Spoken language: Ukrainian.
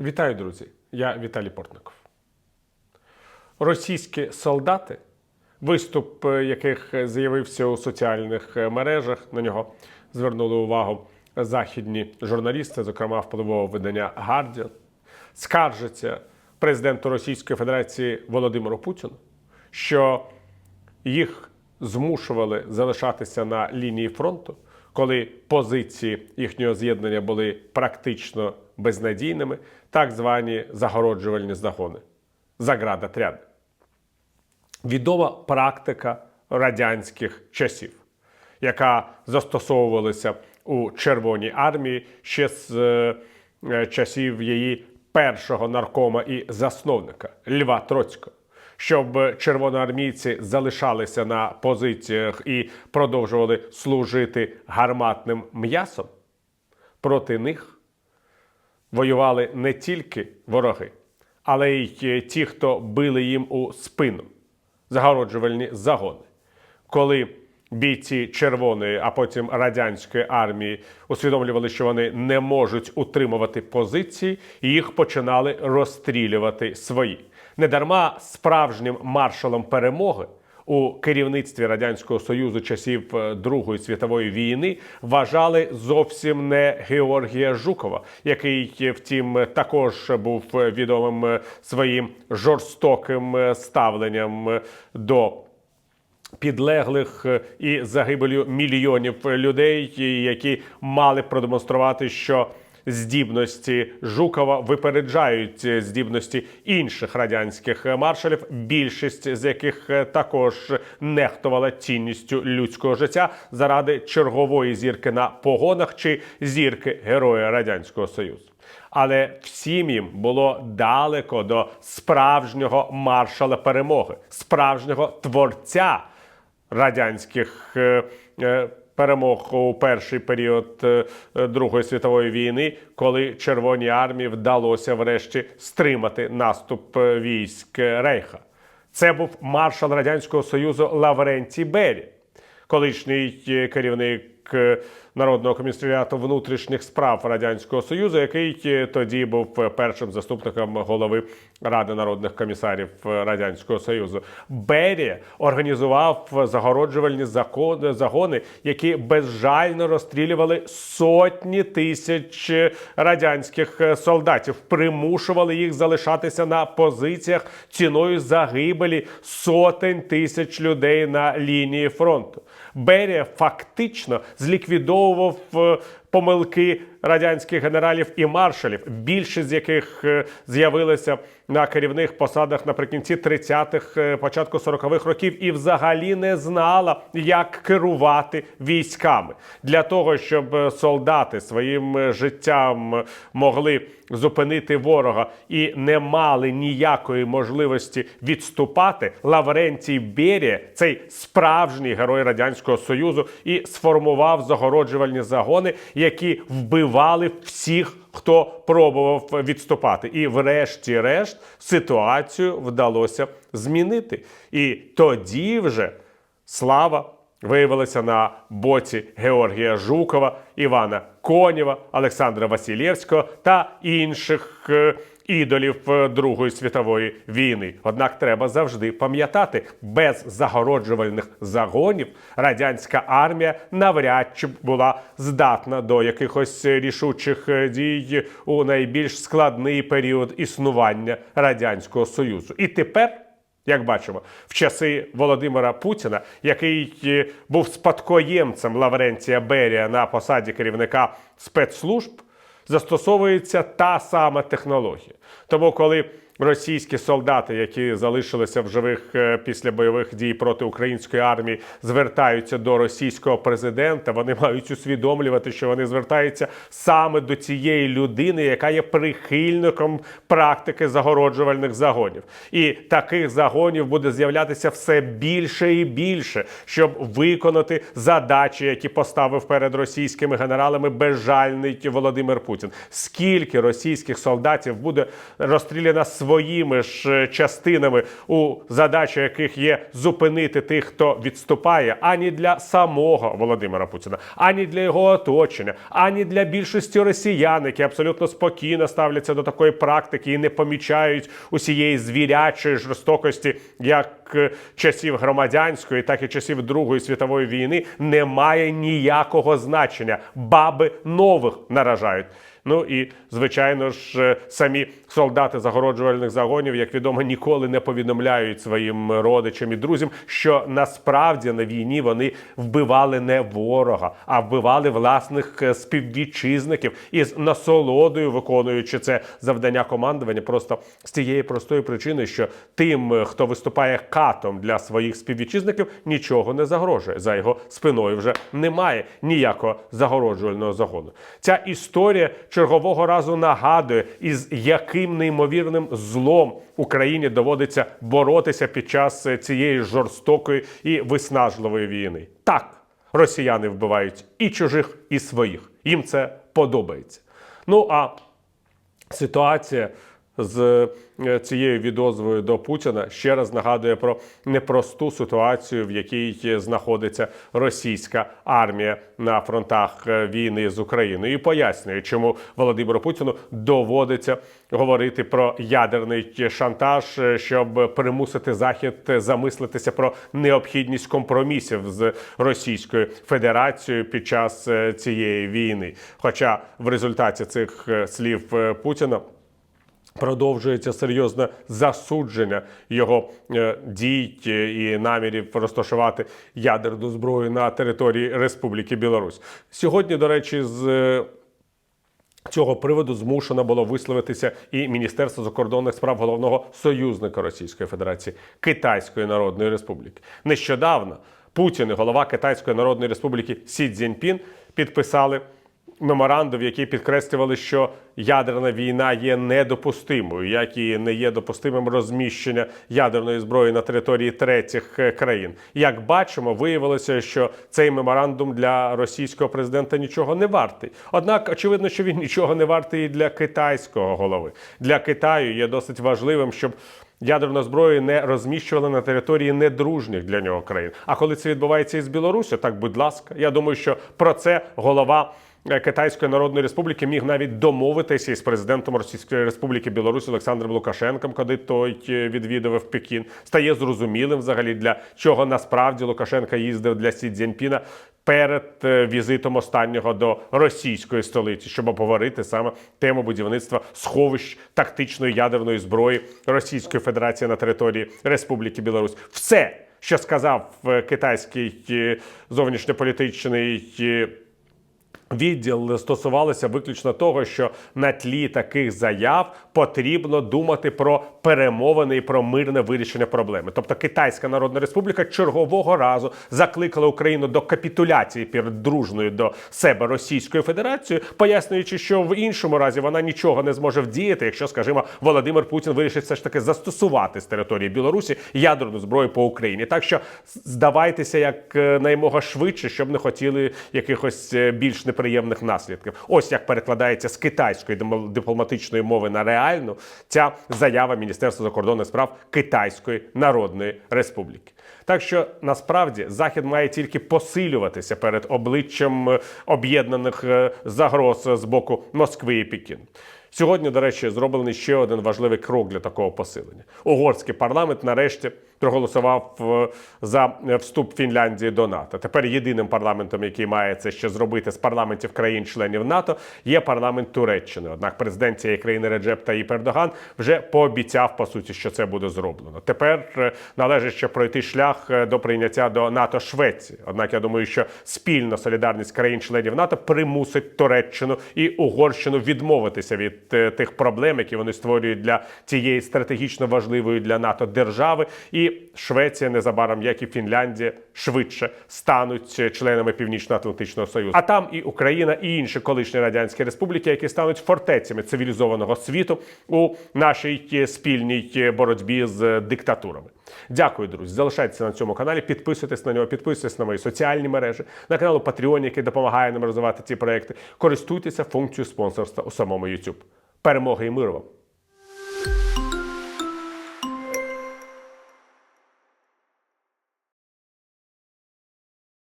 Вітаю, друзі! Я Віталій Портников. Російські солдати, виступ е, яких з'явився у соціальних е, мережах, на нього звернули увагу західні журналісти, зокрема впливового видання Guardian, скаржаться президенту Російської Федерації Володимиру Путіну, що їх змушували залишатися на лінії фронту, коли позиції їхнього з'єднання були практично безнадійними, так звані загороджувальні загони, заградотряди. Відома практика радянських часів, яка застосовувалася у Червоній армії ще з е, е, часів її першого наркома і засновника Льва Троцького. Щоб червоноармійці залишалися на позиціях і продовжували служити гарматним м'ясом, проти них воювали не тільки вороги, але й ті, хто били їм у спину, загороджувальні загони. Коли бійці червоної, а потім радянської армії усвідомлювали, що вони не можуть утримувати позиції, їх починали розстрілювати свої. Недарма справжнім маршалом перемоги у керівництві радянського союзу часів е, Другої світової війни вважали зовсім не Георгія Жукова, який, е, втім, також був відомим е, своїм жорстоким ставленням до підлеглих і загибелю мільйонів людей, які мали продемонструвати, що здібності Жукова випереджають е, здібності інших радянських маршалів, більшість з яких е, також нехтувала цінністю людського життя заради чергової зірки на погонах чи зірки Героя Радянського Союзу. Але всім їм було далеко до справжнього маршала перемоги, справжнього творця радянських е, е, перемог у перший період е, е, Другої світової війни, коли Червоній армії вдалося врешті стримати наступ е, військ Рейха. Це був маршал Радянського Союзу Лаврентій Бері, колишній керівник Народного комісаріату внутрішніх справ Радянського Союзу, який е, тоді був е, першим заступником голови Ради народних комісарів е, Радянського Союзу. Берія організував загороджувальні загони, які безжально розстрілювали сотні тисяч е, радянських е, солдатів, примушували їх залишатися на позиціях ціною загибелі сотень тисяч людей на лінії фронту. Берія фактично зліквідовував е, помилки радянських генералів і маршалів, більшість з яких е, з'явилися на керівних посадах наприкінці 30-х, е, початку 40-х років, і взагалі не знала, як керувати військами для того, щоб е, солдати своїм е, життям могли зупинити ворога і не мали ніякої можливості відступати. Лаврентій Берія, цей справжній герой радянського союзу, і сформував загороджувальні загони, які вбивали всіх. Хто пробував відступати, і, врешті-решт, ситуацію вдалося змінити. І тоді вже слава виявилася на боці Георгія Жукова, Івана Конєва, Олександра Василєвського та інших е, ідолів Другої світової війни. Однак треба завжди пам'ятати, без загороджувальних загонів радянська армія навряд чи була здатна до якихось рішучих е, дій у найбільш складний період існування радянського союзу. І тепер. Як бачимо, в часи Володимира Путіна, який е, був спадкоємцем Лаврентія Берія на посаді керівника спецслужб, застосовується та сама технологія. Тому, коли російські солдати, які залишилися в живих е, після бойових дій проти української армії, звертаються до російського президента, вони мають усвідомлювати, що вони звертаються саме до цієї людини, яка є прихильником практики загороджувальних загонів. І таких загонів буде з'являтися все більше і більше, щоб виконати задачі, які поставив перед російськими генералами безжальний Володимир Путін. Скільки російських солдатів буде розстріляно своїми ж е, частинами, у задачі яких є зупинити тих, хто відступає, ані для самого Володимира Путіна, ані для його оточення, ані для більшості росіян, які абсолютно спокійно ставляться до такої практики і не помічають усієї звірячої жорстокості, як е, часів громадянської, так і часів Другої світової війни, не має ніякого значення. Баби нових наражають. Ну і звичайно ж, е, самі солдати загороджувальних загонів, як відомо, ніколи не повідомляють своїм родичам і друзям, що насправді на війні вони вбивали не ворога, а вбивали власних е, співвітчизників із насолодою, виконуючи це завдання командування, просто з тієї простої причини, що тим, е, хто виступає катом для своїх співвітчизників, нічого не загрожує. За його спиною вже немає ніякого загороджувального загону. Ця історія чергового разу нагадує, із яким неймовірним злом Україні доводиться боротися під час е, цієї жорстокої і виснажливої війни. Так, росіяни вбивають і чужих, і своїх. Їм це подобається. Ну а ситуація з е, цією відозвою до Путіна ще раз нагадує про непросту ситуацію, в якій знаходиться російська армія на фронтах е, війни з Україною, і пояснює, чому Володимиру Путіну доводиться говорити про ядерний шантаж, е, щоб примусити захід замислитися про необхідність компромісів з Російською Федерацією під час цієї війни. Хоча в результаті цих слів Путіна. Продовжується серйозне засудження його е, дій е, і намірів розташувати ядерну зброю на території Республіки Білорусь. Сьогодні, до речі, з е, цього приводу змушено було висловитися і Міністерство закордонних справ головного союзника Російської Федерації Китайської Народної Республіки. Нещодавно Путін і голова Китайської Народної Республіки Сі Цзіньпін підписали меморандум, який підкреслювали, що ядерна війна є недопустимою, як і не є допустимим розміщення ядерної зброї на території третіх е, країн. Як бачимо, виявилося, що цей меморандум для російського президента нічого не вартий. Однак, очевидно, що він нічого не вартий і для китайського голови. Для Китаю є досить важливим, щоб. Ядерну зброю не розміщували на території недружніх для нього країн. А коли це відбувається із Білорусі, так будь ласка, я думаю, що про це голова е, Китайської Народної Республіки міг навіть домовитися із президентом Російської Республіки Білорусь Олександром Лукашенком, коли той е, відвідував Пекін. Стає зрозумілим взагалі для чого насправді Лукашенка їздив для Сі Цзіньпіна перед е, візитом останнього до російської столиці, щоб обговорити саме тему будівництва сховищ тактичної ядерної зброї Російської Федерації на території Республіки Білорусь. Все, що сказав е, китайський е, зовнішньополітичний. Відділ стосувалося виключно того, що на тлі таких заяв потрібно думати про перемовини і про мирне вирішення проблеми. Тобто Китайська Народна Республіка чергового разу закликала Україну до капітуляції перед дружною до себе Російською Федерацією, пояснюючи, що в іншому разі вона нічого не зможе вдіяти, якщо, скажімо, Володимир Путін вирішить все ж таки застосувати з території Білорусі ядерну зброю по Україні. Так що здавайтеся як е, наймога швидше, щоб не хотіли якихось е, більш неприємних наслідків. Ось як перекладається з китайської дипломатичної мови на реальну ця заява Міністерства закордонних справ Китайської Народної Республіки. Так що насправді захід має тільки посилюватися перед обличчям е, об'єднаних е, загроз з боку Москви і Пекіну. Сьогодні, до речі, зроблений ще один важливий крок для такого посилення. Угорський парламент нарешті проголосував е, за вступ Фінляндії до НАТО. Тепер єдиним парламентом, який має це ще зробити з парламентів країн-членів НАТО, є парламент Туреччини. Однак президент цієї країни Реджеп Таїп Ердоган вже пообіцяв по суті, що це буде зроблено. Тепер е, належить ще пройти шлях е, до прийняття до НАТО Швеції. Однак я думаю, що спільна солідарність країн-членів НАТО примусить Туреччину і Угорщину відмовитися від тих проблем, які вони створюють для цієї стратегічно важливої для НАТО держави. І Швеція незабаром, як і Фінляндія, швидше стануть членами Північно-Атлантичного Союзу. А там і Україна, і інші колишні радянські республіки, які стануть фортецями цивілізованого світу у нашій е, спільній е, боротьбі з диктатурами. Дякую, друзі. Залишайтеся на цьому каналі, підписуйтесь на нього, підписуйтесь на мої соціальні мережі, на канал Patreon, який допомагає нам розвивати ці проекти. Користуйтеся функцією спонсорства у самому YouTube. Перемоги і миру вам!